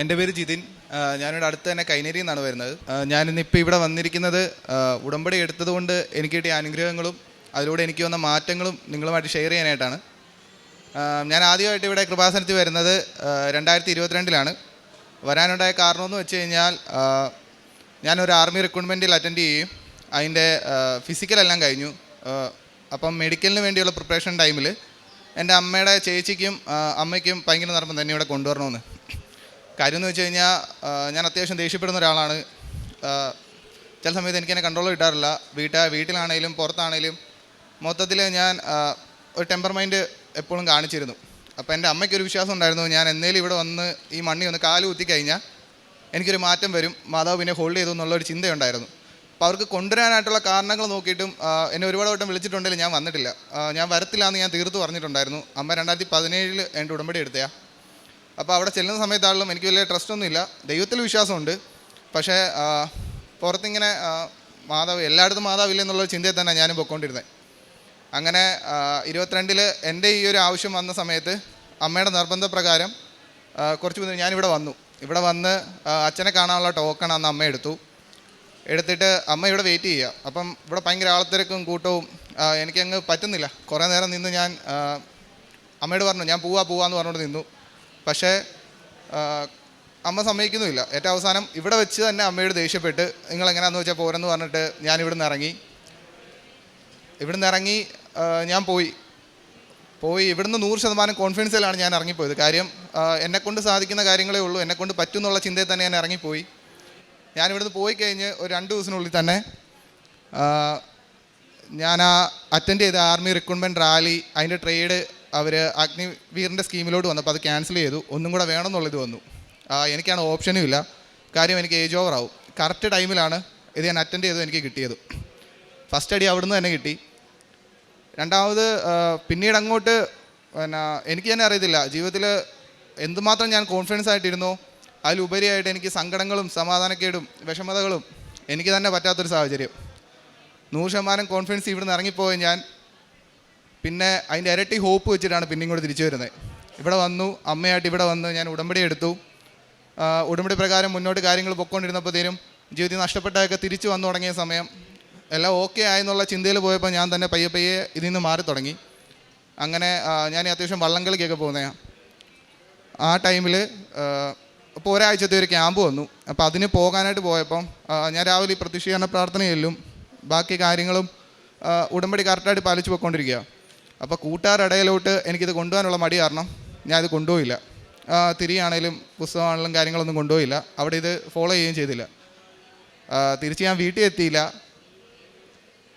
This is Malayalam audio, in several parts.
എന്റെ പേര് ജിതിൻ. ഞാനിവിടെ അടുത്ത് തന്നെ കൈനേരി നിന്നാണ് വരുന്നത്. ഞാനിന്നിപ്പോൾ ഇവിടെ വന്നിരിക്കുന്നത് ഉടമ്പടി എടുത്തതുകൊണ്ട് എനിക്ക് കിട്ടിയ അനുഗ്രഹങ്ങളും അതിലൂടെ എനിക്ക് വന്ന മാറ്റങ്ങളും നിങ്ങളുമായിട്ട് ഷെയർ ചെയ്യാനായിട്ടാണ്. ഞാൻ ആദ്യമായിട്ട് ഇവിടെ കൃപാസനത്തിൽ വരുന്നത് രണ്ടായിരത്തി ഇരുപത്തിരണ്ടിലാണ് വരാനുണ്ടായ കാരണമെന്ന് വെച്ച് കഴിഞ്ഞാൽ ഞാനൊരു ആർമി റിക്രൂട്ട്മെന്റിൽ അറ്റൻഡ് ചെയ്യും അതിന്റെ ഫിസിക്കലെല്ലാം കഴിഞ്ഞു. അപ്പം മെഡിക്കലിന് വേണ്ടിയുള്ള പ്രിപ്പറേഷൻ ടൈമിൽ എന്റെ അമ്മയുടെ ചേച്ചിക്കും അമ്മയ്ക്കും ഭയങ്കര നിർമ്മം തന്നെ ഇവിടെ കൊണ്ടുവരണമെന്ന്. കാര്യം എന്ന് വെച്ച് കഴിഞ്ഞാൽ ഞാൻ അത്യാവശ്യം ദേഷ്യപ്പെടുന്ന ഒരാളാണ്. ചില സമയത്ത് എനിക്ക് എന്നെ കൺട്രോൾ കിട്ടാറില്ല. വീട്ട വീട്ടിലാണേലും പുറത്താണേലും മൊത്തത്തിൽ ഞാൻ ഒരു ടെമ്പർ മൈൻഡ് എപ്പോഴും കാണിച്ചിരുന്നു. അപ്പോൾ എന്റെ അമ്മയ്ക്കൊരു വിശ്വാസം ഉണ്ടായിരുന്നു ഞാൻ എന്നേലും ഇവിടെ വന്ന് ഈ മണ്ണി ഒന്ന് കാൽ കുത്തി കഴിഞ്ഞാൽ എനിക്കൊരു മാറ്റം വരും. മാതാവ് പിന്നെ ഹോൾഡ് ചെയ്തു എന്നുള്ളൊരു ചിന്തയുണ്ടായിരുന്നു. അപ്പോൾ അവർക്ക് കൊണ്ടുവരാനായിട്ടുള്ള കാരണങ്ങൾ നോക്കിയിട്ടും എന്നെ ഒരുപാട് വട്ടം വിളിച്ചിട്ടുണ്ടെങ്കിലും ഞാൻ വന്നിട്ടില്ല. ഞാൻ വരത്തില്ല എന്ന് ഞാൻ തീർത്ത് പറഞ്ഞിട്ടുണ്ടായിരുന്നു. അമ്മ രണ്ടായിരത്തി പതിനേഴിൽ എന്റെ ഉടമ്പടി എടുത്തയാ. അപ്പോൾ അവിടെ ചെല്ലുന്ന സമയത്താണെങ്കിലും എനിക്ക് വലിയ ട്രസ്റ്റ് ഒന്നുമില്ല ദൈവത്തിൽ വിശ്വാസമുണ്ട്. പക്ഷേ പുറത്തിങ്ങനെ മാതാവ് എല്ലായിടത്തും മാതാവില്ല എന്നുള്ള ചിന്തയിൽ തന്നെ ഞാനും പൊയ്ക്കൊണ്ടിരുന്നത് അങ്ങനെ ഇരുപത്തിരണ്ടിൽ എന്റെ ഈ ഒരു ആവശ്യം വന്ന സമയത്ത് അമ്മയുടെ നിർബന്ധപ്രകാരം കുറച്ച് മുന്നേ ഞാനിവിടെ വന്നു. ഇവിടെ വന്ന് അച്ഛനെ കാണാനുള്ള ടോക്കൺ അന്ന് അമ്മ എടുത്തു. എടുത്തിട്ട് അമ്മ ഇവിടെ വെയിറ്റ് ചെയ്യുക അപ്പം ഇവിടെ ഭയങ്കര ആളത്തിരക്കും കൂട്ടവും എനിക്കങ്ങ് പറ്റുന്നില്ല. കുറേ നേരം നിന്ന് ഞാൻ അമ്മയോട് പറഞ്ഞു ഞാൻ പോവാ പോവാന്ന് പറഞ്ഞുകൊണ്ട് നിന്നു. പക്ഷേ അമ്മ സമ്മതിക്കുന്നുമില്ല. ഏറ്റവും അവസാനം ഇവിടെ വെച്ച് തന്നെ അമ്മയോട് ദേഷ്യപ്പെട്ട് നിങ്ങൾ എങ്ങനെയാണെന്ന് വെച്ചാൽ പോരെന്ന് പറഞ്ഞിട്ട് ഞാൻ ഇവിടുന്ന് ഇറങ്ങി. ഇവിടുന്ന് ഇറങ്ങി ഞാൻ പോയി. പോയി ഇവിടുന്ന് നൂറ് ശതമാനം കോൺഫിഡൻസിലാണ് ഞാൻ ഇറങ്ങിപ്പോയത്. കാര്യം എന്നെക്കൊണ്ട് സാധിക്കുന്ന കാര്യങ്ങളേ ഉള്ളൂ. എന്നെക്കൊണ്ട് പറ്റും എന്നുള്ള ചിന്തയിൽ തന്നെ ഞാൻ ഇറങ്ങിപ്പോയി. ഞാൻ ഇവിടുന്ന് പോയി കഴിഞ്ഞ് ഒരു രണ്ട് ദിവസത്തിനുള്ളിൽ തന്നെ ഞാൻ ആ അറ്റൻഡ് ചെയ്ത ആർമി റിക്രൂട്ട്മെന്റ് റാലി അതിന്റെ ട്രേഡ് അവർ അഗ്നിവീറിന്റെ സ്കീമിലോട്ട് വന്നപ്പോൾ അത് ക്യാൻസൽ ചെയ്തു. ഒന്നും കൂടെ വേണമെന്നുള്ളത് വന്നു. എനിക്കാണ് ഓപ്ഷനും ഇല്ല. കാര്യം എനിക്ക് ഏജ് ഓവർ ആവും. കറക്റ്റ് ടൈമിലാണ് ഇത് ഞാൻ അറ്റൻഡ് ചെയ്തത് എനിക്ക് കിട്ടിയത്. ഫസ്റ്റ് അടി അവിടുന്ന് തന്നെ കിട്ടി. രണ്ടാമത് പിന്നീട് അങ്ങോട്ട് പിന്നെ എനിക്ക് തന്നെ അറിയത്തില്ല. ജീവിതത്തിൽ എന്തുമാത്രം ഞാൻ കോൺഫിഡൻസ് ആയിട്ടിരുന്നോ അതിലുപരിയായിട്ട് എനിക്ക് സങ്കടങ്ങളും സമാധാനക്കേടും വിഷമതകളും എനിക്ക് തന്നെ പറ്റാത്തൊരു സാഹചര്യം. നൂറ് ശതമാനം കോൺഫിഡൻസ് ഇവിടുന്ന് ഇറങ്ങിപ്പോയി ഞാൻ. പിന്നെ അതിന്റെ ഇരട്ടി ഹോപ്പ് വെച്ചിട്ടാണ് പിന്നെ ഇങ്ങോട്ട് തിരിച്ചു വരുന്നത്. ഇവിടെ വന്നു അമ്മയായിട്ട് ഇവിടെ വന്ന് ഞാൻ ഉടമ്പടി എടുത്തു. ഉടമ്പടി പ്രകാരം മുന്നോട്ട് കാര്യങ്ങൾ പൊയ്ക്കൊണ്ടിരുന്നപ്പോഴത്തേനും ജീവിതം നഷ്ടപ്പെട്ടതൊക്കെ തിരിച്ചു വന്നു തുടങ്ങിയ സമയം. എല്ലാം ഓക്കെ ആയെന്നുള്ള ചിന്തയിൽ പോയപ്പോൾ ഞാൻ തന്നെ പയ്യെ പയ്യെ ഇതിൽ നിന്ന് മാറി തുടങ്ങി. അങ്ങനെ ഞാൻ അത്യാവശ്യം വള്ളംകളിക്കൊക്കെ പോകുന്നതാണ് ആ ടൈമിൽ ഇപ്പോൾ ഒരാഴ്ചത്തെ ഒരു ക്യാമ്പ് വന്നു. അപ്പോൾ അതിന് പോകാനായിട്ട് പോയപ്പം ഞാൻ രാവിലെ ഈ പ്രതിഷ്ഠീകരണ പ്രാർത്ഥന ചെല്ലും ബാക്കി കാര്യങ്ങളും ഉടമ്പടി കറക്റ്റായിട്ട് പാലിച്ചു പോയിക്കൊണ്ടിരിക്കുക അപ്പോൾ കൂട്ടുകാരിടയിലോട്ട് എനിക്കിത് കൊണ്ടുപോകാനുള്ള മടി കാരണം ഞാൻ ഇത് കൊണ്ടുപോയില്ല. തിരിയാണേലും പുസ്തകമാണെങ്കിലും കാര്യങ്ങളൊന്നും കൊണ്ടുപോയില്ല. അവിടെ ഇത് ഫോളോ ചെയ്യുകയും ചെയ്തില്ല. തിരിച്ച് ഞാൻ വീട്ടിൽ എത്തിയില്ല.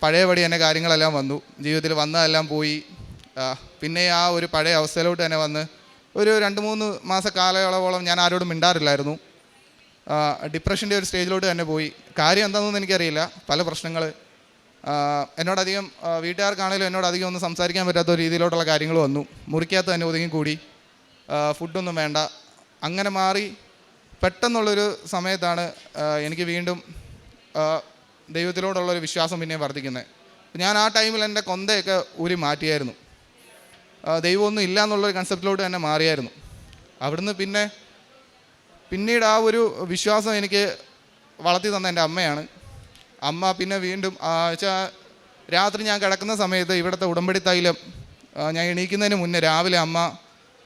പഴയപടി തന്നെ കാര്യങ്ങളെല്ലാം വന്നു. ജീവിതത്തിൽ വന്നതെല്ലാം പോയി. പിന്നെ ആ ഒരു പഴയ അവസ്ഥയിലോട്ട് തന്നെ വന്ന് ഒരു രണ്ട് മൂന്ന് മാസ കാലയളവോളം ഞാൻ ആരോടും മിണ്ടാറില്ലായിരുന്നു. ഡിപ്രഷന്റെ ഒരു സ്റ്റേജിലോട്ട് തന്നെ പോയി. കാര്യം എന്താണെന്നൊന്നും എനിക്കറിയില്ല. പല പ്രശ്നങ്ങൾ എന്നോടധികം വീട്ടുകാർക്കാണെങ്കിലും വീട്ടുകാർക്കാണേലും എന്നോട് അധികം ഒന്നും സംസാരിക്കാൻ പറ്റാത്ത ഒരു രീതിയിലോട്ടുള്ള കാര്യങ്ങൾ വന്നു. മുറിക്കകത്ത് തന്നെ ഒതുങ്ങി കൂടി ഫുഡൊന്നും വേണ്ട. അങ്ങനെ മാറി പെട്ടെന്നുള്ളൊരു സമയത്താണ് എനിക്ക് വീണ്ടും ദൈവത്തിലോടുള്ളൊരു വിശ്വാസം പിന്നെ വർദ്ധിക്കുന്നത്. ഞാൻ ആ ടൈമിൽ എന്റെ കൊന്തയൊക്കെ ഊരി മാറ്റിയായിരുന്നു. ദൈവമൊന്നും ഇല്ല എന്നുള്ളൊരു കൺസെപ്റ്റിലോട്ട് തന്നെ മാറിയായിരുന്നു. അവിടുന്ന് പിന്നെ പിന്നീട് ആ ഒരു വിശ്വാസം എനിക്ക് വളർത്തി തന്ന എന്റെ അമ്മയാണ്. അമ്മ പിന്നെ വീണ്ടും വെച്ചാൽ രാത്രി ഞാൻ കിടക്കുന്ന സമയത്ത് ഇവിടുത്തെ ഉടമ്പടി തൈലം ഞാൻ എണീക്കുന്നതിന് മുന്നേ രാവിലെ അമ്മ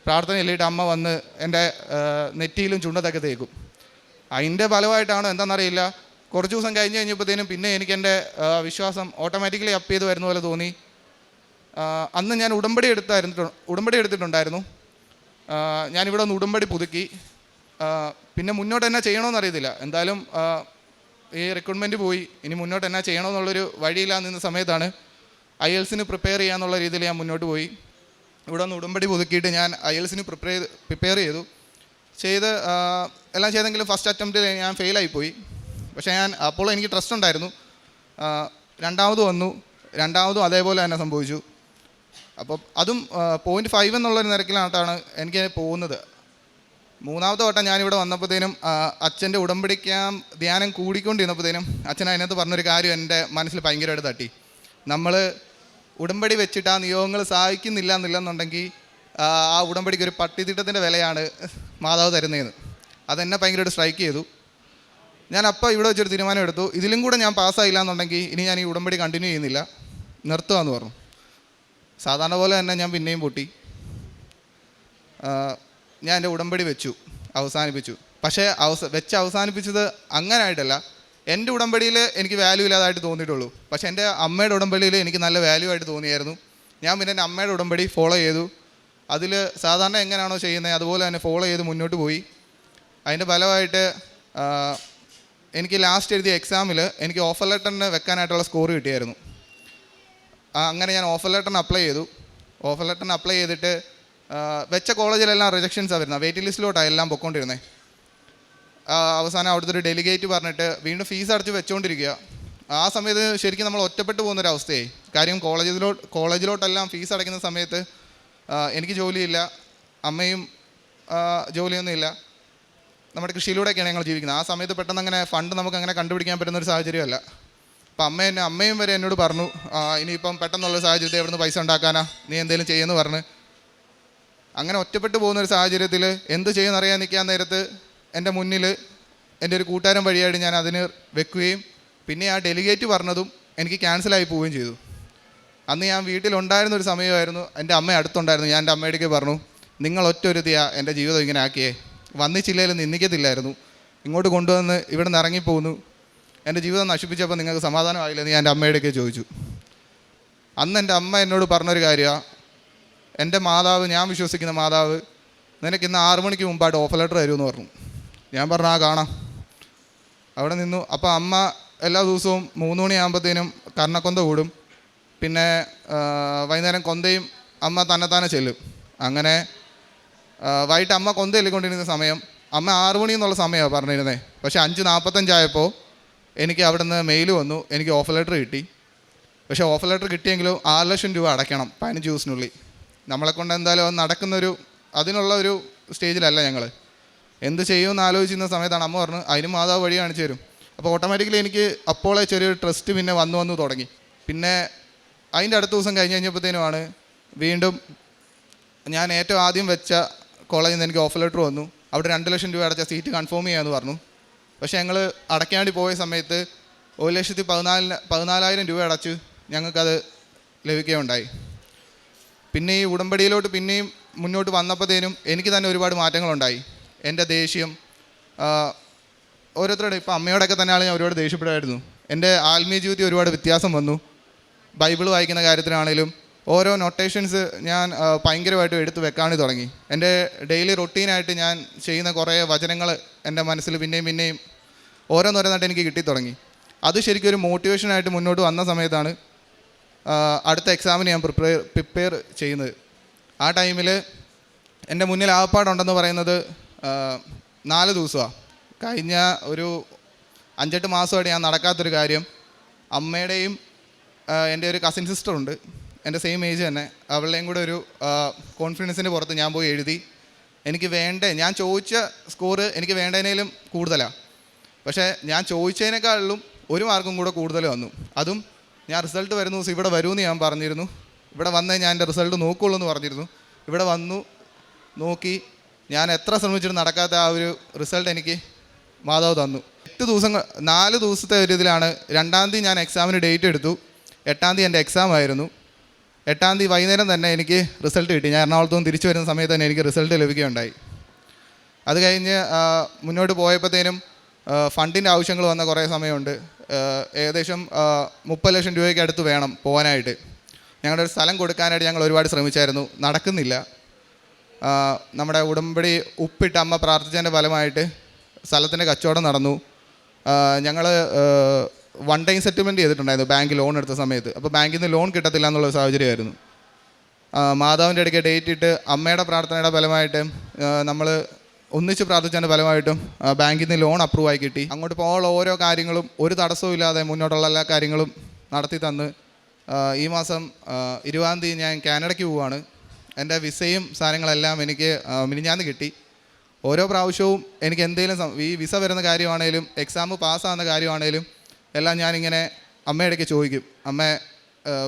പ്രാർത്ഥന ഇല്ലിട്ട് അമ്മ വന്ന് എന്റെ നെറ്റിയിലും ചുണ്ടത്തൊക്കെ തേക്കും. അതിന്റെ ഫലമായിട്ടാണോ എന്താണെന്നറിയില്ല. കുറച്ച് ദിവസം കഴിഞ്ഞ് കഴിഞ്ഞപ്പോഴത്തേനും പിന്നെ എനിക്ക് എന്റെ വിശ്വാസം ഓട്ടോമാറ്റിക്കലി അപ്പ് ചെയ്ത് വരുന്ന പോലെ തോന്നി. അന്ന് ഞാൻ ഉടമ്പടി എടുത്തായിരുന്നു ഉടമ്പടി എടുത്തിട്ടുണ്ടായിരുന്നു. ഞാനിവിടെ ഒന്ന് ഉടമ്പടി പുതുക്കി. പിന്നെ മുന്നോട്ട് എന്നാ ചെയ്യണമെന്ന് അറിയത്തില്ല. എന്തായാലും ഈ റിക്രൂട്ട്മെന്റ് പോയി. ഇനി മുന്നോട്ട് എന്നാ ചെയ്യണമെന്നുള്ളൊരു വഴിയില്ലാതെ നിന്ന സമയത്താണ് ഐ എൽസിന് പ്രിപ്പയർ ചെയ്യാന്നുള്ള രീതിയിൽ ഞാൻ മുന്നോട്ട് പോയി. ഇവിടെ ഒന്ന് ഉടമ്പടി പുതുക്കിയിട്ട് ഞാൻ ഐ എൽസിന് പ്രിപ്പയർ പ്രിപ്പയർ ചെയ്തു ചെയ്ത്. എല്ലാം ചെയ്തെങ്കിലും ഫസ്റ്റ് അറ്റംപ്റ്റിൽ ഞാൻ ഫെയിലായിപ്പോയി പക്ഷേ ഞാൻ അപ്പോൾ എനിക്ക് ട്രസ്റ്റ് ഉണ്ടായിരുന്നു. രണ്ടാമതും രണ്ടാമത് വന്നു. രണ്ടാമതും അതേപോലെ തന്നെ സംഭവിച്ചു. അപ്പോൾ അതും പോയിന്റ് ഫൈവ് എന്നുള്ളൊരു നിരക്കിലാണ് എനിക്ക് പോകുന്നത്. മൂന്നാമത്തെ വട്ടം ഞാനിവിടെ വന്നപ്പോഴത്തേനും അച്ഛന്റെ ഉടമ്പടിക്കാൻ ധ്യാനം കൂടിക്കൊണ്ടിരുന്നപ്പോഴത്തേനും അച്ഛൻ അതിനകത്ത് പറഞ്ഞൊരു കാര്യം എന്റെ മനസ്സിൽ ഭയങ്കരമായിട്ട് തട്ടി. നമ്മൾ ഉടമ്പടി വെച്ചിട്ട് ആ നിയോഗങ്ങൾ സഹായിക്കുന്നില്ല എന്നില്ലെന്നുണ്ടെങ്കിൽ ആ ഉടമ്പടിക്ക് ഒരു പട്ടിത്തിട്ടത്തിന്റെ വിലയാണ് മാതാവ് തരുന്നതെന്ന്. അതെന്നെ ഭയങ്കരമായിട്ട് സ്ട്രൈക്ക് ചെയ്തു. ഞാൻ അപ്പോൾ ഇവിടെ വെച്ചൊരു തീരുമാനം എടുത്തു. ഇതിലും കൂടെ ഞാൻ പാസ്സായില്ല എന്നുണ്ടെങ്കിൽ ഇനി ഞാൻ ഈ ഉടമ്പടി കണ്ടിന്യൂ ചെയ്യുന്നില്ല. നിർത്തുക എന്ന് പറഞ്ഞു. സാധാരണ പോലെ തന്നെ ഞാൻ പിന്നെയും പൊട്ടി. ഞാൻ എന്റെ ഉടമ്പടി വെച്ചു അവസാനിപ്പിച്ചു. പക്ഷേ അവസ വെച്ച് അവസാനിപ്പിച്ചത് അങ്ങനെ ആയിട്ടല്ല എന്റെ ഉടമ്പടിയിൽ എനിക്ക് വാല്യൂ ഇല്ലാതായിട്ട് തോന്നിയിട്ടുള്ളൂ. പക്ഷേ എന്റെ അമ്മയുടെ ഉടമ്പടിയിൽ എനിക്ക് നല്ല വാല്യൂ ആയിട്ട് തോന്നിയായിരുന്നു. ഞാൻ പിന്നെ എന്റെ അമ്മയുടെ ഉടമ്പടി ഫോളോ ചെയ്തു. അതിൽ സാധാരണ എങ്ങനെയാണോ ചെയ്യുന്നത് അതുപോലെ തന്നെ ഫോളോ ചെയ്ത് മുന്നോട്ട് പോയി. അതിന്റെ ഫലമായിട്ട് എനിക്ക് ലാസ്റ്റ് എഴുതിയ എക്സാമിൽ എനിക്ക് ഓഫർ ലെറ്ററിന് വെക്കാനായിട്ടുള്ള സ്കോർ കിട്ടിയായിരുന്നു. അങ്ങനെ ഞാൻ ഓഫർ ലെറ്ററിന് അപ്ലൈ ചെയ്തു. ഓഫർ ലെറ്ററിന് അപ്ലൈ ചെയ്തിട്ട് വെച്ച കോളേജിലെല്ലാം റിജക്ഷൻസാണ് വരുന്നത്. വെയിറ്റിംഗ് ലിസ്റ്റിലോട്ടാണ് എല്ലാം പൊക്കോണ്ടിരുന്നത് അവസാനം അവിടുത്തെ ഒരു ഡെലിഗേറ്റ് പറഞ്ഞിട്ട് വീണ്ടും ഫീസ് അടച്ച് വെച്ചുകൊണ്ടിരിക്കുക ആ സമയത്ത് ശരിക്കും നമ്മൾ ഒറ്റപ്പെട്ടു പോകുന്നൊരവസ്ഥയായി. കാര്യം കോളേജിലോ കോളേജിലോട്ടെല്ലാം ഫീസ് അടയ്ക്കുന്ന സമയത്ത് എനിക്ക് ജോലിയില്ല അമ്മയും ജോലിയൊന്നുമില്ല. നമ്മുടെ കൃഷിയിലൂടെയൊക്കെയാണ് ഞങ്ങൾ ജീവിക്കുന്നത്. ആ സമയത്ത് പെട്ടെന്ന് അങ്ങനെ ഫണ്ട് നമുക്ക് അങ്ങനെ കണ്ടുപിടിക്കാൻ പറ്റുന്ന ഒരു സാഹചര്യമല്ല. അപ്പം അമ്മ എന്നെ അമ്മയും വരെ എന്നോട് പറഞ്ഞു "ആ, ഇനിയിപ്പം പെട്ടെന്നുള്ള സാഹചര്യത്തിൽ എവിടെ നിന്ന് പൈസ ഉണ്ടാക്കാനാ? നീ എന്തെങ്കിലും ചെയ്യുമെന്ന് പറഞ്ഞ്. അങ്ങനെ ഒറ്റപ്പെട്ടു പോകുന്ന ഒരു സാഹചര്യത്തിൽ എന്ത് ചെയ്യുമെന്ന് അറിയാൻ നിൽക്കാൻ നേരത്ത് എന്റെ മുന്നിൽ എന്റെ ഒരു കൂട്ടുകാരൻ വഴിയായിട്ട് ഞാൻ അതിന് വെക്കുകയും പിന്നെ ആ ഡെലിഗേറ്റ് പറഞ്ഞതും എനിക്ക് ക്യാൻസലായി പോവുകയും ചെയ്തു. അന്ന് ഞാൻ വീട്ടിലുണ്ടായിരുന്ന ഒരു സമയമായിരുന്നു. എന്റെ അമ്മ അടുത്തുണ്ടായിരുന്നു. ഞാൻ എന്റെ അമ്മയുടെക്ക് പറഞ്ഞു നിങ്ങൾ ഒറ്റ ഒരു തീയാ എന്റെ ജീവിതം ഇങ്ങനെ ആക്കിയേ. വന്നിച്ചില്ലയിൽ നിന്ദിക്കത്തില്ലായിരുന്നു. ഇങ്ങോട്ട് കൊണ്ടുവന്ന് ഇവിടെ നിന്ന് ഇറങ്ങിപ്പോന്നു. എന്റെ ജീവിതം നശിപ്പിച്ചപ്പോൾ നിങ്ങൾക്ക് സമാധാനമായില്ലെന്ന് ഞാൻ എന്റെ അമ്മയുടെയൊക്കെ ചോദിച്ചു. അന്ന് എന്റെ അമ്മ എന്നോട് പറഞ്ഞൊരു കാര്യമാണ് എന്റെ മാതാവ് ഞാൻ വിശ്വസിക്കുന്ന മാതാവ് നിനക്ക് ഇന്ന് ആറു മണിക്ക് മുമ്പായിട്ട് ഓഫർ ലെറ്റർ തരുമെന്ന് പറഞ്ഞു. ഞാൻ പറഞ്ഞു ആ കാണാം. അവിടെ നിന്നു. അപ്പോൾ അമ്മ എല്ലാ ദിവസവും മൂന്ന് മണിയാകുമ്പോഴത്തേനും കർണക്കൊന്ത കൂടും. പിന്നെ വൈകുന്നേരം കൊന്തയും അമ്മ തന്നെത്താനെ ചെല്ലും. അങ്ങനെ വൈകിട്ട് അമ്മ കൊന്ത ചെല്ലിക്കൊണ്ടിരുന്ന സമയം അമ്മ ആറു മണി എന്നുള്ള സമയമാണ് പറഞ്ഞിരുന്നത് പക്ഷേ അഞ്ച് നാൽപ്പത്തഞ്ചായപ്പോൾ എനിക്ക് അവിടെ നിന്ന് മെയിൽ വന്നു. എനിക്ക് ഓഫർ ലെറ്റർ കിട്ടി. പക്ഷേ ഓഫർ ലെറ്റർ കിട്ടിയെങ്കിലും ആറ് ലക്ഷം രൂപ അടയ്ക്കണം പതിനഞ്ച് ദിവസത്തിനുള്ളിൽ. നമ്മളെ കൊണ്ട് എന്തായാലും നടക്കുന്നൊരു അതിനുള്ള ഒരു സ്റ്റേജിലല്ല ഞങ്ങൾ എന്ത് ചെയ്യുമെന്ന് ആലോചിച്ചിരുന്ന സമയത്താണ് അമ്മ പറഞ്ഞു അതിന് മാതാവ് വഴി കാണിച്ചു തരും. അപ്പോൾ ഓട്ടോമാറ്റിക്കലി എനിക്ക് അപ്പോളെ ചെറിയൊരു ട്രസ്റ്റ് പിന്നെ വന്നു വന്നു തുടങ്ങി. പിന്നെ അതിന്റെ അടുത്ത ദിവസം കഴിഞ്ഞ് കഴിഞ്ഞപ്പോഴത്തേനുമാണ് വീണ്ടും ഞാൻ ഏറ്റവും ആദ്യം വെച്ച കോളേജിൽ നിന്ന് എനിക്ക് ഓഫർ ലെറ്റർ വന്നു. അവിടെ രണ്ട് ലക്ഷം രൂപ അടച്ച സീറ്റ് കൺഫേം ചെയ്യാമെന്ന് പറഞ്ഞു. പക്ഷേ ഞങ്ങൾ അടയ്ക്കാണ്ടി പോയ സമയത്ത് ഒരു ലക്ഷത്തി പതിനാലിന് പതിനാലായിരം രൂപ അടച്ച് ഞങ്ങൾക്കത് ലഭിക്കുകയുണ്ടായി. പിന്നെ ഈ ഉടമ്പടിയിലോട്ട് പിന്നെയും മുന്നോട്ട് വന്നപ്പോഴത്തേനും എനിക്ക് തന്നെ ഒരുപാട് മാറ്റങ്ങളുണ്ടായി. എന്റെ ദേഷ്യം ഓരോരുത്തരുടെ ഇപ്പോൾ അമ്മയോടൊക്കെ തന്നെ ഞാൻ ഒരുപാട് ദേഷ്യപ്പെടുമായിരുന്നു എന്റെ ആത്മീയ ജീവിതത്തിൽ ഒരുപാട് വ്യത്യാസം വന്നു. ബൈബിൾ വായിക്കുന്ന കാര്യത്തിലാണെങ്കിലും ഓരോ നൊട്ടേഷൻസ് ഞാൻ ഭയങ്കരമായിട്ട് എടുത്ത് വെക്കാണ് തുടങ്ങി. എന്റെ ഡെയിലി റൊട്ടീനായിട്ട് ഞാൻ ചെയ്യുന്ന കുറേ വചനങ്ങൾ എന്റെ മനസ്സിൽ പിന്നെയും പിന്നെയും ഓരോന്നോരോന്നായിട്ട് എനിക്ക് കിട്ടി തുടങ്ങി അത് ശരിക്കും ഒരു മോട്ടിവേഷനായിട്ട് മുന്നോട്ട് വന്ന സമയത്താണ് അടുത്ത എക്സാമിന് ഞാൻ പ്രിപ്പയർ പ്രിപ്പയർ ചെയ്യുന്നത്. ആ ടൈമിൽ എന്റെ മുന്നിൽ ആവപ്പാടുണ്ടെന്ന് പറയുന്നത് നാല് ദിവസമാണ് കഴിഞ്ഞ ഒരു അഞ്ചെട്ട് മാസമായിട്ട് ഞാൻ നടക്കാത്തൊരു കാര്യം അമ്മയുടെയും എന്റെ ഒരു കസിൻ സിസ്റ്റർ ഉണ്ട്. എന്റെ സെയിം ഏജ് തന്നെ. അവളുടെയും കൂടെ ഒരു കോൺഫിഡൻസിന്റെ പുറത്ത് ഞാൻ പോയി എഴുതി. എനിക്ക് വേണ്ട ഞാൻ ചോദിച്ച സ്കോറ് എനിക്ക് വേണ്ടതിനേലും കൂടുതലാണ് പക്ഷേ ഞാൻ ചോദിച്ചതിനേക്കാളിലും ഒരു മാർക്കും കൂടെ കൂടുതൽ വന്നു. അതും ഞാൻ റിസൾട്ട് വരുന്ന ദിവസം ഇവിടെ വരുമെന്ന് ഞാൻ പറഞ്ഞിരുന്നു. ഇവിടെ വന്നേ ഞാൻ എന്റെ റിസൾട്ട് നോക്കുള്ളൂ എന്ന് പറഞ്ഞിരുന്നു. ഇവിടെ വന്നു നോക്കി. ഞാൻ എത്ര ശ്രമിച്ചിട്ട് നടക്കാത്ത ആ ഒരു റിസൾട്ട് എനിക്ക് മാധവ് തന്നു. എട്ട് ദിവസം നാല് ദിവസത്തെ ഒരു ഇതിലാണ് രണ്ടാം തീയതി ഞാൻ എക്സാമിന് ഡേറ്റ് എടുത്തു. എട്ടാം തീയതി എന്റെ എക്സാം ആയിരുന്നു. എട്ടാം തീയതി വൈകുന്നേരം തന്നെ എനിക്ക് റിസൾട്ട് കിട്ടി. ഞാൻ എറണാകുളത്തും തിരിച്ചു വരുന്ന സമയത്ത് തന്നെ എനിക്ക് റിസൾട്ട് ലഭിക്കുകയുണ്ടായി. അത് കഴിഞ്ഞ് മുന്നോട്ട് പോയപ്പോഴത്തേനും ഫണ്ടിന്റെ ആവശ്യങ്ങൾ വന്ന കുറേ സമയമുണ്ട്. ഏകദേശം മുപ്പത് ലക്ഷം രൂപയ്ക്ക് അടുത്ത് വേണം പോകാനായിട്ട് ഞങ്ങളുടെ ഒരു സ്ഥലം കൊടുക്കാനായിട്ട് ഞങ്ങൾ ഒരുപാട് ശ്രമിച്ചായിരുന്നു. നടക്കുന്നില്ല. നമ്മുടെ ഉടമ്പടി ഉപ്പിട്ട് അമ്മ പ്രാർത്ഥിച്ചതിന്റെ ഫലമായിട്ട് സ്ഥലത്തിന്റെ കച്ചവടം നടന്നു. ഞങ്ങൾ വൺ ടൈം സെറ്റിൽമെന്റ് ചെയ്തിട്ടുണ്ടായിരുന്നു ബാങ്ക് ലോൺ എടുത്ത സമയത്ത്. അപ്പോൾ ബാങ്കിൽ നിന്ന് ലോൺ കിട്ടത്തില്ല എന്നുള്ള സാഹചര്യമായിരുന്നു. മാതാവിന്റെ ഇടയ്ക്ക് ഡേറ്റ് ഇട്ട് അമ്മയുടെ പ്രാർത്ഥനയുടെ ഫലമായിട്ട് നമ്മൾ ഒന്നിച്ച് പ്രാർത്ഥിച്ചതിന്റെ ഫലമായിട്ടും ബാങ്കിൽ നിന്ന് ലോൺ അപ്രൂവ് ആയി കിട്ടി. അങ്ങോട്ട് പോകാനുള്ള ഓരോ കാര്യങ്ങളും ഒരു തടസ്സവും ഇല്ലാതെ മുന്നോട്ടുള്ള എല്ലാ കാര്യങ്ങളും നടത്തി തന്ന് ഈ മാസം ഇരുപതാം തീയതി ഞാൻ കാനഡയ്ക്ക് പോവുകയാണ്. എന്റെ വിസയും സാധനങ്ങളെല്ലാം എനിക്ക് മിനിഞ്ഞാന്ന് കിട്ടി. ഓരോ പ്രാവശ്യവും എനിക്ക് എന്തെങ്കിലും ഈ വിസ വരുന്ന കാര്യമാണേലും എക്സാം പാസ്സാകുന്ന കാര്യമാണേലും എല്ലാം ഞാനിങ്ങനെ അമ്മയുടെ ചോദിക്കും. അമ്മ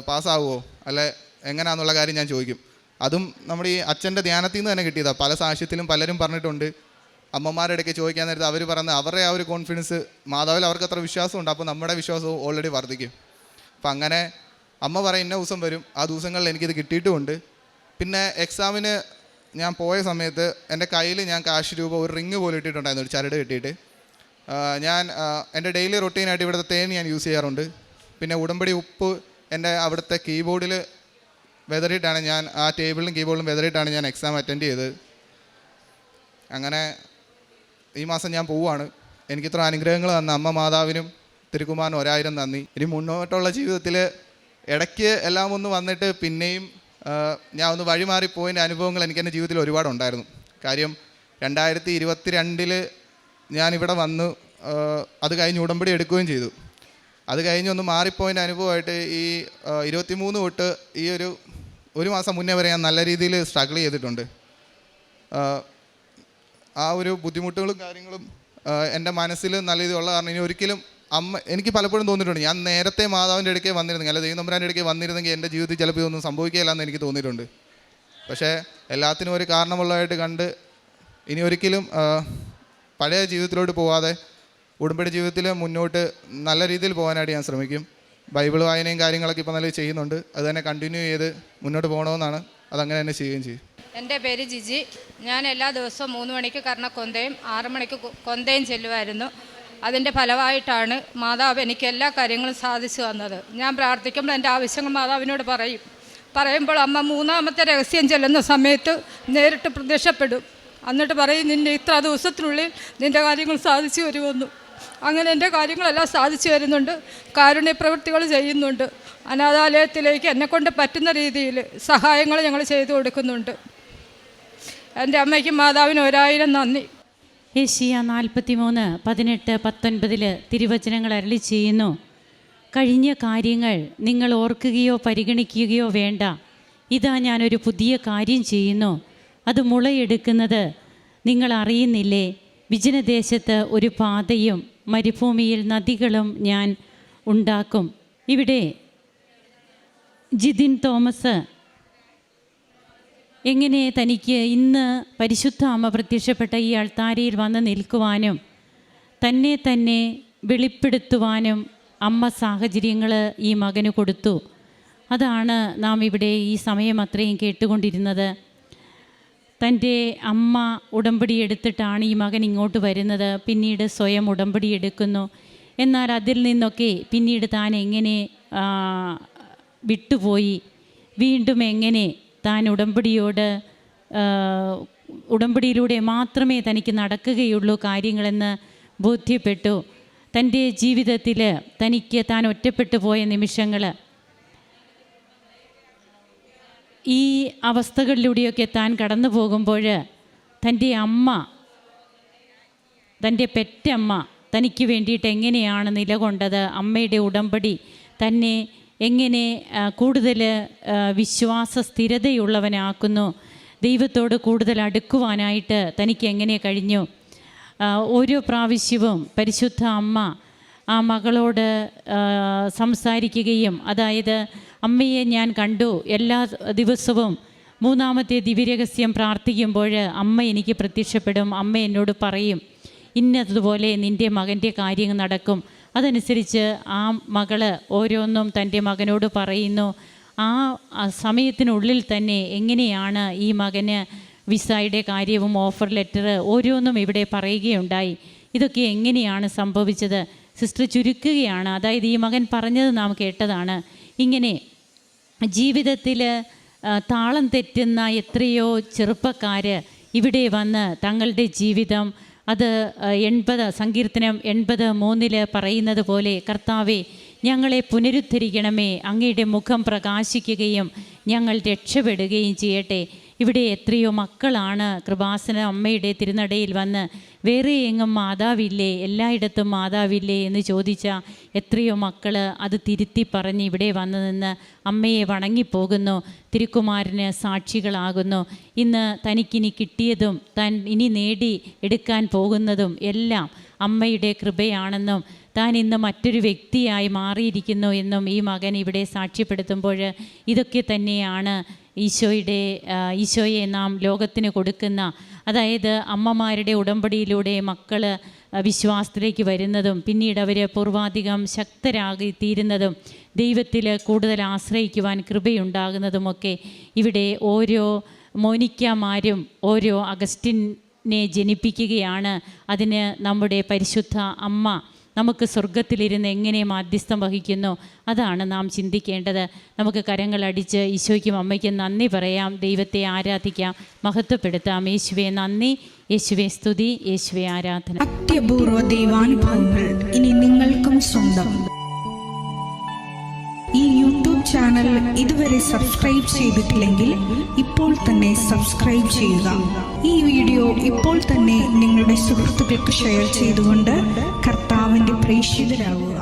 പാസ്സാവുമോ അല്ലെ എങ്ങനെയാണെന്നുള്ള കാര്യം ഞാൻ ചോദിക്കും. അതും നമ്മുടെ ഈ അച്ഛന്റെ ധ്യാനത്തിൽ നിന്ന് തന്നെ കിട്ടിയതാണ് പല സാക്ഷ്യത്തിലും പലരും പറഞ്ഞിട്ടുണ്ട്. അമ്മമാരുടെ ഇടയ്ക്ക് ചോദിക്കാൻ നേരത്ത് അവർ പറയുന്നത് അവരുടെ ആ ഒരു കോൺഫിഡൻസ് മാതാവിൽ അവർക്ക് അത്ര വിശ്വാസമുണ്ട്. അപ്പോൾ നമ്മുടെ വിശ്വാസവും ഓൾറെഡി വർദ്ധിക്കും. അപ്പം അങ്ങനെ അമ്മ പറയും ഇന്ന ദിവസം വരും. ആ ദിവസങ്ങളിൽ എനിക്കിത് കിട്ടിയിട്ടുമുണ്ട്. പിന്നെ എക്സാമിന് ഞാൻ പോയ സമയത്ത് എന്റെ കയ്യിൽ ഞാൻ കാശ് രൂപ ഒരു റിങ് പോലെ ഇട്ടിട്ടുണ്ടായിരുന്നു ഒരു ചരട് കെട്ടിയിട്ട്. ഞാൻ എന്റെ ഡെയിലി റൊട്ടീനായിട്ട് ഇവിടുത്തെ തേൻ ഞാൻ യൂസ് ചെയ്യാറുണ്ട്. പിന്നെ ഉടമ്പടി ഉപ്പ് എന്റെ അവിടുത്തെ കീബോർഡിൽ വെതറിയിട്ടാണ് ഞാൻ ആ ടേബിളിലും കീബോർഡിലും വെതറിയിട്ടാണ് ഞാൻ എക്സാം അറ്റൻഡ് ചെയ്തത് അങ്ങനെ ഈ മാസം ഞാൻ പോവുകയാണ് എനിക്കിത്ര അനുഗ്രഹങ്ങൾ തന്ന അമ്മ മാതാവിനും തിരുക്കുമാരനും ഒരായിരം നന്ദി. ഇനി മുന്നോട്ടുള്ള ജീവിതത്തിൽ ഇടയ്ക്ക് എല്ലാം ഒന്ന് വന്നിട്ട് പിന്നെയും ഞാൻ ഒന്ന് വഴിമാറിപ്പോയതിന്റെ അനുഭവങ്ങൾ എനിക്ക് എന്റെ ജീവിതത്തിൽ ഒരുപാടുണ്ടായിരുന്നു കാര്യം രണ്ടായിരത്തി ഇരുപത്തി രണ്ടിൽ ഞാനിവിടെ വന്ന് അത് കഴിഞ്ഞ് ഉടമ്പടി എടുക്കുകയും ചെയ്തു. അത് കഴിഞ്ഞ് ഒന്ന് മാറിപ്പോയതിന്റെ അനുഭവമായിട്ട് ഈ ഇരുപത്തി മൂന്ന് തൊട്ട് ഈ ഒരു ഒരു മാസം മുന്നേ വരെ ഞാൻ നല്ല രീതിയിൽ സ്ട്രഗിൾ ചെയ്തിട്ടുണ്ട്. ആ, ഒരു ബുദ്ധിമുട്ടുകളും കാര്യങ്ങളും എന്റെ മനസ്സിൽ നല്ല രീതിയിലുള്ള കാരണം ഇനി ഒരിക്കലും അമ്മ എനിക്ക് പലപ്പോഴും തോന്നിയിട്ടുണ്ട്. ഞാൻ നേരത്തെ മാതാവിന്റെ അടുക്കേ വന്നിരുന്നെങ്കിൽ അല്ലെങ്കിൽ ദൈവനമ്പരാന്റെ അടുക്കേ വന്നിരുന്നെങ്കിൽ എന്റെ ജീവിതത്തിൽ ചിലപ്പോൾ ഇതൊന്നും സംഭവിക്കില്ല എന്ന് എനിക്ക് തോന്നിയിട്ടുണ്ട്. പക്ഷേ എല്ലാത്തിനും ഒരു കാരണമുള്ളതായിട്ട് കണ്ട് ഇനി ഒരിക്കലും പഴയ ജീവിതത്തിലോട്ട് പോവാതെ ഉടുമ്പടി ജീവിതത്തിൽ മുന്നോട്ട് നല്ല രീതിയിൽ പോകാനായിട്ട് ഞാൻ ശ്രമിക്കും. ബൈബിൾ വായനയും കാര്യങ്ങളൊക്കെ ഇപ്പോൾ നല്ല ചെയ്യുന്നുണ്ട്. അത് തന്നെ കണ്ടിന്യൂ ചെയ്ത് മുന്നോട്ട് പോകണമെന്നാണ് അതങ്ങനെ തന്നെ ചെയ്യുകയും ചെയ്യും. എന്റെ പേര് ജിജി. ഞാൻ എല്ലാ ദിവസവും മൂന്ന് മണിക്ക് കർണക്കൊന്തയും ആറ് മണിക്ക് കൊന്തയും ചെല്ലുമായിരുന്നു. അതിന്റെ ഫലമായിട്ടാണ് മാതാവ് എനിക്ക് എല്ലാ കാര്യങ്ങളും സാധിച്ചു തന്നത്. ഞാൻ പ്രാർത്ഥിക്കുമ്പോൾ എന്റെ ആവശ്യങ്ങൾ മാതാവിനോട് പറയും. പറയുമ്പോൾ അമ്മ മൂന്നാമത്തെ രഹസ്യം ചെല്ലുന്ന സമയത്ത് നേരിട്ട് പ്രത്യക്ഷപ്പെടും. എന്നിട്ട് പറയും നിന്റെ ഇത്ര ദിവസത്തിനുള്ളിൽ നിന്റെ കാര്യങ്ങൾ സാധിച്ചു വരുമെന്നു. അങ്ങനെ എന്റെ കാര്യങ്ങളെല്ലാം സാധിച്ചു വരുന്നുണ്ട് കാരുണ്യപ്രവൃത്തികൾ ചെയ്യുന്നുണ്ട്. അനാഥാലയത്തിലേക്ക് എന്നെക്കൊണ്ട് പറ്റുന്ന രീതിയിൽ സഹായങ്ങൾ ഞങ്ങൾ ചെയ്തു കൊടുക്കുന്നുണ്ട്. എന്റെ അമ്മയ്ക്കും മാതാവിനും ഒരായിരം നന്ദി. ഏഷ്യ നാൽപ്പത്തി മൂന്ന് പതിനെട്ട് പത്തൊൻപതിൽ തിരുവചനങ്ങൾ അരളി ചെയ്യുന്നു. കഴിഞ്ഞ കാര്യങ്ങൾ നിങ്ങൾ ഓർക്കുകയോ പരിഗണിക്കുകയോ വേണ്ട. ഇതാ ഞാനൊരു പുതിയ കാര്യം ചെയ്യുന്നു. അത് മുളയെടുക്കുന്നത് നിങ്ങൾ അറിയുന്നില്ലേ? വിജനദേശത്ത് ഒരു പാതയും മരുഭൂമിയിൽ നദികളും ഞാൻ ഉണ്ടാക്കും. ഇവിടെ ജിതിൻ തോമസ് എങ്ങനെ തനിക്ക് ഇന്ന് പരിശുദ്ധ അമ്മ പ്രത്യക്ഷപ്പെട്ട ഈ അൾത്താരയിൽ വന്ന് നിൽക്കുവാനും തന്നെ തന്നെ വെളിപ്പെടുത്തുവാനും അമ്മ സാഹചര്യങ്ങൾ ഈ മകന് കൊടുത്തു. അതാണ് നാം ഇവിടെ ഈ സമയം അത്രയും കേട്ടുകൊണ്ടിരുന്നത്. തന്റെ അമ്മ ഉടമ്പടി എടുത്തിട്ടാണ് ഈ മകൻ ഇങ്ങോട്ട് വരുന്നത്. പിന്നീട് സ്വയം ഉടമ്പടി എടുക്കുന്നു. എന്നാൽ അതിൽ നിന്നൊക്കെ പിന്നീട് താൻ എങ്ങനെ വിട്ടുപോയി? വീണ്ടും എങ്ങനെ താൻ ഉടമ്പടിയോട് ഉടമ്പടിയിലൂടെ മാത്രമേ തനിക്ക് നടക്കുകയുള്ളൂ കാര്യങ്ങളെന്ന് ബോധ്യപ്പെട്ടു. തന്റെ ജീവിതത്തിൽ തനിക്ക് താൻ ഒറ്റപ്പെട്ടു പോയ നിമിഷങ്ങൾ ഈ അവസ്ഥകളിലൂടെയൊക്കെ താൻ കടന്നു പോകുമ്പോൾ തന്റെ അമ്മ തന്റെ പെറ്റമ്മ തനിക്ക് വേണ്ടിയിട്ട് എങ്ങനെയാണ് നിലകൊണ്ടത്? അമ്മയുടെ ഉടമ്പടി തന്നെ എങ്ങനെ കൂടുതൽ വിശ്വാസ സ്ഥിരതയുള്ളവനാക്കുന്നു? ദൈവത്തോട് കൂടുതൽ അടുക്കുവാനായിട്ട് തനിക്ക് എങ്ങനെ കഴിഞ്ഞു? ഓരോ പ്രാവശ്യവും പരിശുദ്ധ അമ്മ ആ മകളോട് സംസാരിക്കുകയും അതായത് അമ്മയെ ഞാൻ കണ്ടു. എല്ലാ ദിവസവും മൂന്നാമത്തെ ദിവ്യരഹസ്യം പ്രാർത്ഥിക്കുമ്പോൾ അമ്മ എനിക്ക് പ്രത്യക്ഷപ്പെടും. അമ്മ എന്നോട് പറയും ഇന്നതുപോലെ നിന്റെ മകന്റെ കാര്യങ്ങൾ നടക്കും. അതനുസരിച്ച് ആ മകൾ ഓരോന്നും തന്റെ മകനോട് പറയുന്നു. ആ സമയത്തിനുള്ളിൽ തന്നെ എങ്ങനെയാണ് ഈ മകന് വിസയുടെ കാര്യവും ഓഫർ ലെറ്റർ ഓരോന്നും ഇവിടെ പറയുകയുണ്ടായി. ഇതൊക്കെ എങ്ങനെയാണ് സംഭവിച്ചത്? സിസ്റ്റർ ചുരുക്കുകയാണ്. അതായത് ഈ മകൻ പറഞ്ഞത് നാം കേട്ടതാണ്. ഇങ്ങനെ ജീവിതത്തിൽ താളം തെറ്റുന്ന എത്രയോ ചെറുപ്പക്കാർ ഇവിടെ വന്ന് തങ്ങളുടെ ജീവിതം അത് എൺപത് സങ്കീർത്തനം എൺപത് മൂന്നിൽ പറയുന്നത് പോലെ കർത്താവെ ഞങ്ങളെ പുനരുദ്ധരിക്കണമേ അങ്ങയുടെ മുഖം പ്രകാശിക്കുകയും ഞങ്ങൾ രക്ഷപ്പെടുകയും ചെയ്യട്ടെ. ഇവിടെ എത്രയോ മക്കളാണ് കൃപാസന അമ്മയുടെ തിരുനടയിൽ വന്ന് വേറെ എങ്ങും മാതാവില്ലേ എല്ലായിടത്തും മാതാവില്ലേ? എന്ന് ചോദിച്ച എത്രയോ മക്കൾ അത് തിരുത്തി പറഞ്ഞ് ഇവിടെ വന്നു നിന്ന് അമ്മയെ വണങ്ങിപ്പോകുന്നു തിരുക്കുമാരന് സാക്ഷികളാകുന്നു. ഇന്ന് തനിക്കിനി കിട്ടിയതും താൻ ഇനി നേടി എടുക്കാൻ പോകുന്നതും എല്ലാം അമ്മയുടെ കൃപയാണെന്നും താൻ ഇന്ന് മറ്റൊരു വ്യക്തിയായി മാറിയിരിക്കുന്നു എന്നും ഈ മകൻ ഇവിടെ സാക്ഷ്യപ്പെടുത്തുമ്പോൾ ഇതൊക്കെ തന്നെയാണ് ഈശോയുടെ ഈശോയെ നാം ലോകത്തിന് കൊടുക്കുന്ന അതായത് അമ്മമാരുടെ ഉടമ്പടിയിലൂടെ മക്കൾ വിശ്വാസത്തിലേക്ക് വരുന്നതും പിന്നീട് അവർ പൂർവാധികം ശക്തരാകി തീരുന്നതും ദൈവത്തിൽ കൂടുതൽ ആശ്രയിക്കുവാൻ കൃപയുണ്ടാകുന്നതുമൊക്കെ ഇവിടെ ഓരോ മോനിക്കമാരും ഓരോ അഗസ്റ്റിനെ ജനിപ്പിക്കുകയാണ്. അതിന് നമ്മുടെ പരിശുദ്ധ അമ്മ നമുക്ക് സ്വർഗത്തിലിരുന്ന് എങ്ങനെ മാധ്യസ്ഥം വഹിക്കുന്നു? അതാണ് നാം ചിന്തിക്കേണ്ടത്. നമുക്ക് കരങ്ങളടിച്ച് ഈശോയ്ക്കും അമ്മയ്ക്കും നന്ദി പറയാം. ദൈവത്തെ ആരാധിക്കാം. മഹത്വപ്പെടുത്താം. യേശുവെ നന്ദി. യേശുവെ സ്തുതി. യേശുവെ ആരാധന. അത്യപൂർവ ദൈവാനുഭവങ്ങൾ ഇനി നിങ്ങൾക്കും സ്വന്തം. ഈ യൂട്യൂബ് ചാനൽ ഇതുവരെ സബ്സ്ക്രൈബ് ചെയ്തിട്ടില്ലെങ്കിൽ ഇപ്പോൾ തന്നെ സബ്സ്ക്രൈബ് ചെയ്യുക. ഈ വീഡിയോ ഇപ്പോൾ തന്നെ നിങ്ങളുടെ സുഹൃത്തുക്കൾക്ക് ഷെയർ ചെയ്തുകൊണ്ട് കർത്താവിൻ്റെ പ്രേക്ഷിതരാകുക